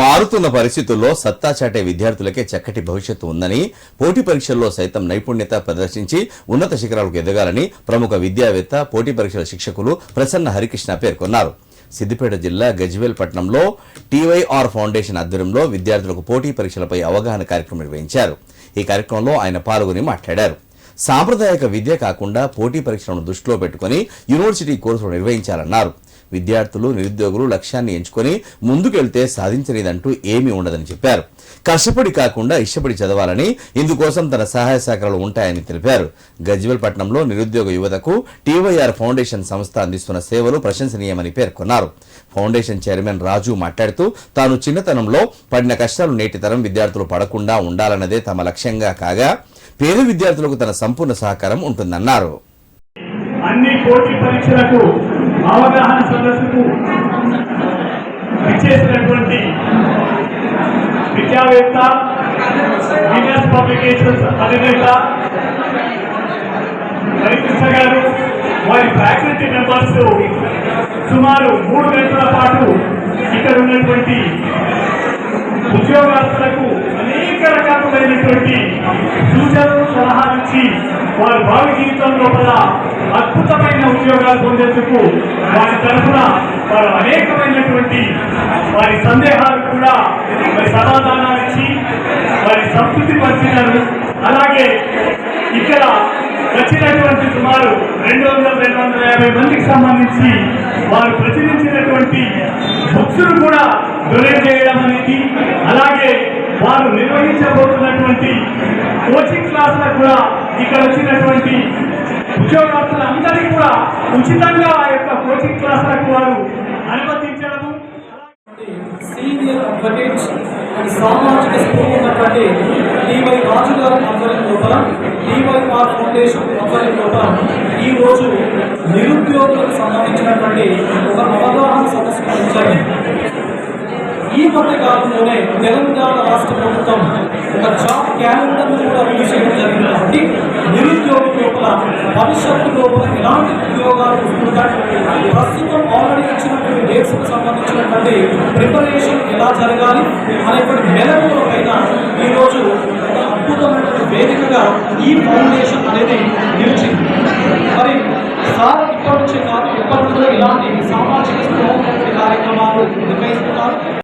మారుతున్న పరిస్థితుల్లో సత్తా చాటే విద్యార్థులకే చక్కటి భవిష్యత్తు ఉందని పోటీ పరీక్షల్లో సైతం నైపుణ్యత ప్రదర్శించి ఉన్నత శిఖరాలకు ఎదగాలని ప్రముఖ విద్యావేత్త పోటీ పరీక్షల శిక్షకులు ప్రసన్న హరికృష్ణ పేర్కొన్నారు. సిద్దిపేట జిల్లా గజ్వేల్ పట్టణంలో టీవైఆర్ ఫౌండేషన్ ఆధ్వర్యంలో విద్యార్థులకు పోటీ పరీక్షలపై అవగాహన కార్యక్రమం నిర్వహించారు. ఈ కార్యక్రమంలో ఆయన పాల్గొని మాట్లాడారు. సాంప్రదాయక విద్య కాకుండా పోటీ పరీక్షలను దృష్టిలో పెట్టుకుని యూనివర్సిటీ కోర్సులు నిర్వహించాలన్నారు. విద్యార్థులు నిరుద్యోగులు లక్ష్యాన్ని ఎంచుకొని ముందుకెళ్తే సాధించలేదంటూ ఏమీ ఉండదని చెప్పారు. కష్టపడి కాకుండా ఇష్టపడి చదవాలని ఇందుకోసం తన సహాయ సహకారాలు ఉంటాయని తెలిపారు. గజ్వెల్ పట్టణంలో నిరుద్యోగ యువతకు టీవైఆర్ ఫౌండేషన్ సంస్థ అందిస్తున్న సేవలు ప్రశంసనీయమని పేర్కొన్నారు. ఫౌండేషన్ చైర్మన్ రాజు మాట్లాడుతూ తాను చిన్నతనంలో పడిన కష్టాలు నేటి తరం విద్యార్థులు పడకుండా ఉండాలన్నదే తమ లక్ష్యంగా కాగా పేద విద్యార్థులకు తన సంపూర్ణ సహకారం ఉంటుందన్నారు. అన్ని పోటీ పరీక్షలకు అవగాహన సదస్సుకు ఇచ్చేసినటువంటి విద్యావేత్త బిజినెస్ పబ్లికేషన్స్ అధినేత హరికృష్ణ గారు వారి ఫ్యాకల్టీ మెంబర్స్ సుమారు మూడు గంటల పాటు ఇక్కడ ఉన్నటువంటి ఉద్యోగస్తులకు అనేక రకాలైనటువంటి సూచనలు సలహాలు ఇచ్చి వారి భావి జీవితం లోపల అద్భుతమైన ఉద్యోగాలు పొందేందుకు వారి తరఫున వారు అనేకమైనటువంటి వారి సందేహాలు కూడా మరి సమాధానాలు ఇచ్చి వారి సంతృప్తి పరిచినారు. అలాగే ఇక్కడ వచ్చినటువంటి సుమారు రెండు వందల రెండు వందల యాభై మందికి సంబంధించి వారు ప్రచురించినటువంటి బుక్స్ కూడా డొనేట్ చేయడం అనేది అలాగే వారు నిర్వహించబోతున్నటువంటి కోచింగ్ క్లాసులకు కూడా ఇక్కడ వచ్చినటువంటి ఉద్యోగస్తులందరికీ కూడా ఉచితంగా ఆ యొక్క కోచింగ్ క్లాసులకు వారు అనుమతించడము. సీనియర్ అడ్వకేట్ అండ్ సామాజిక స్ఫూర్తి ఉన్నటువంటి డివై రాజు గారి ఆధ్వర్యం లోపల డివైఆర్ ఫౌండేషన్ ఆధ్వర్యం లోపల ఈ రోజు నిరుద్యోగులకు సంబంధించినటువంటి ఒక అవగాహన సదస్సు ఈ మధ్య కాలంలోనే తెలంగాణ రాష్ట్ర ప్రభుత్వం ఒక జాబ్ క్యాలెండర్ కూడా రిలీజ్ చేయడం జరిగింది కాబట్టి నిరుద్యోగం లోపల భవిష్యత్తు ఎలాంటి ఉద్యోగాలు వస్తుంటాయి ప్రస్తుతం ఆల్రెడీ ఇచ్చినటువంటి డేట్స్కు సంబంధించినటువంటి ప్రిపరేషన్ ఎలా జరగాలి అనేటువంటి మెలకుల పైన ఈరోజు ఒక అద్భుతమైనటువంటి వేదికగా ఈ ఫౌండేషన్ అనేది నిలిచింది. మరి సార్ ఇప్పటి నుంచి కాదు ఇప్పటి నుంచో ఇలాంటి సామాజిక కార్యక్రమాలు నిర్వహిస్తున్నారు.